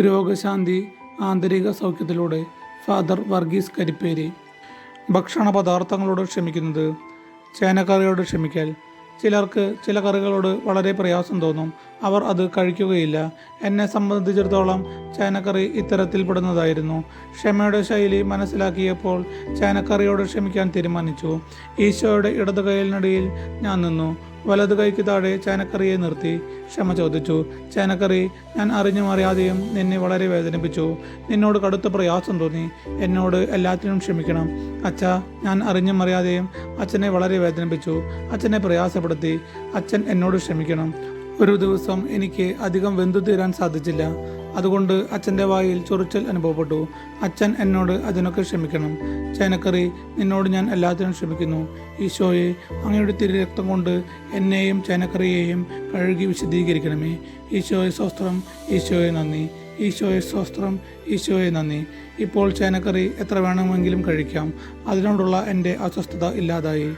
രോഗശാന്തി ആന്തരിക സൗഖ്യത്തിലൂടെ ഫാദർ വർഗീസ് കരിപ്പേരി. ഭക്ഷണ പദാർത്ഥങ്ങളോട് ക്ഷമിക്കുന്നത് ചേനക്കറിയോട് ക്ഷമിക്കൽ. ചിലർക്ക് ചില കറികളോട് വളരെ പ്രയാസം തോന്നും. അവർ അത് കഴിക്കുകയില്ല. എന്നെ സംബന്ധിച്ചിടത്തോളം ചേനക്കറി ഇത്തരത്തിൽപ്പെടുന്നതായിരുന്നു ക്ഷമയുടെ ശൈലി മനസ്സിലാക്കിയപ്പോൾ ചേനക്കറിയോട് ക്ഷമിക്കാൻ തീരുമാനിച്ചു. ഈശോയുടെ ഇടതു കൈയിലിനടിയിൽ ഞാൻ നിന്നു. വലതു കൈക്ക് താഴെ ചാനക്കറിയെ നിർത്തി ക്ഷമ ചോദിച്ചു ചാനക്കറി ഞാൻ അറിഞ്ഞും അറിയാതെയും നിന്നെ വളരെ വേദനിപ്പിച്ചു. നിന്നോട് കടുത്ത പ്രയാസം തോന്നി. എന്നോട് എല്ലാത്തിനും ക്ഷമിക്കണം. അച്ഛ ഞാൻ അറിഞ്ഞും അറിയാതെയും അച്ഛനെ വളരെ വേദനിപ്പിച്ചു. അച്ഛനെ പ്രയാസപ്പെടുത്തി. അച്ഛൻ എന്നോട് ക്ഷമിക്കണം. ഒരു ദിവസം എനിക്ക് അധികം വെന്തു തീരാൻ സാധിച്ചില്ല. അതുകൊണ്ട് അച്ഛന്റെ വായിൽ ചൊറിച്ചൽ അനുഭവപ്പെട്ടു. അച്ഛൻ എന്നോട് അതിനൊക്കെ ക്ഷമിക്കണം. ചേനക്കറി നിന്നോട് ഞാൻ എല്ലാത്തിനും ക്ഷമിക്കുന്നു. ഈശോയെ അങ്ങയുടെ തിരി രക്തം കൊണ്ട് എന്നെയും ചേനക്കറിയെയും കഴുകി വിശദീകരിക്കണമേ ഈശോയെ സ്വസ്ത്രം ഈശോയെ നന്ദി. ഈശോയെ സ്വസ്ത്രം ഈശോയെ നന്ദി. ഇപ്പോൾ ചേനക്കറി എത്ര വേണമെങ്കിലും കഴിക്കാം. അതിനോടുള്ള എന്റെ അസ്വസ്ഥത ഇല്ലാതായി.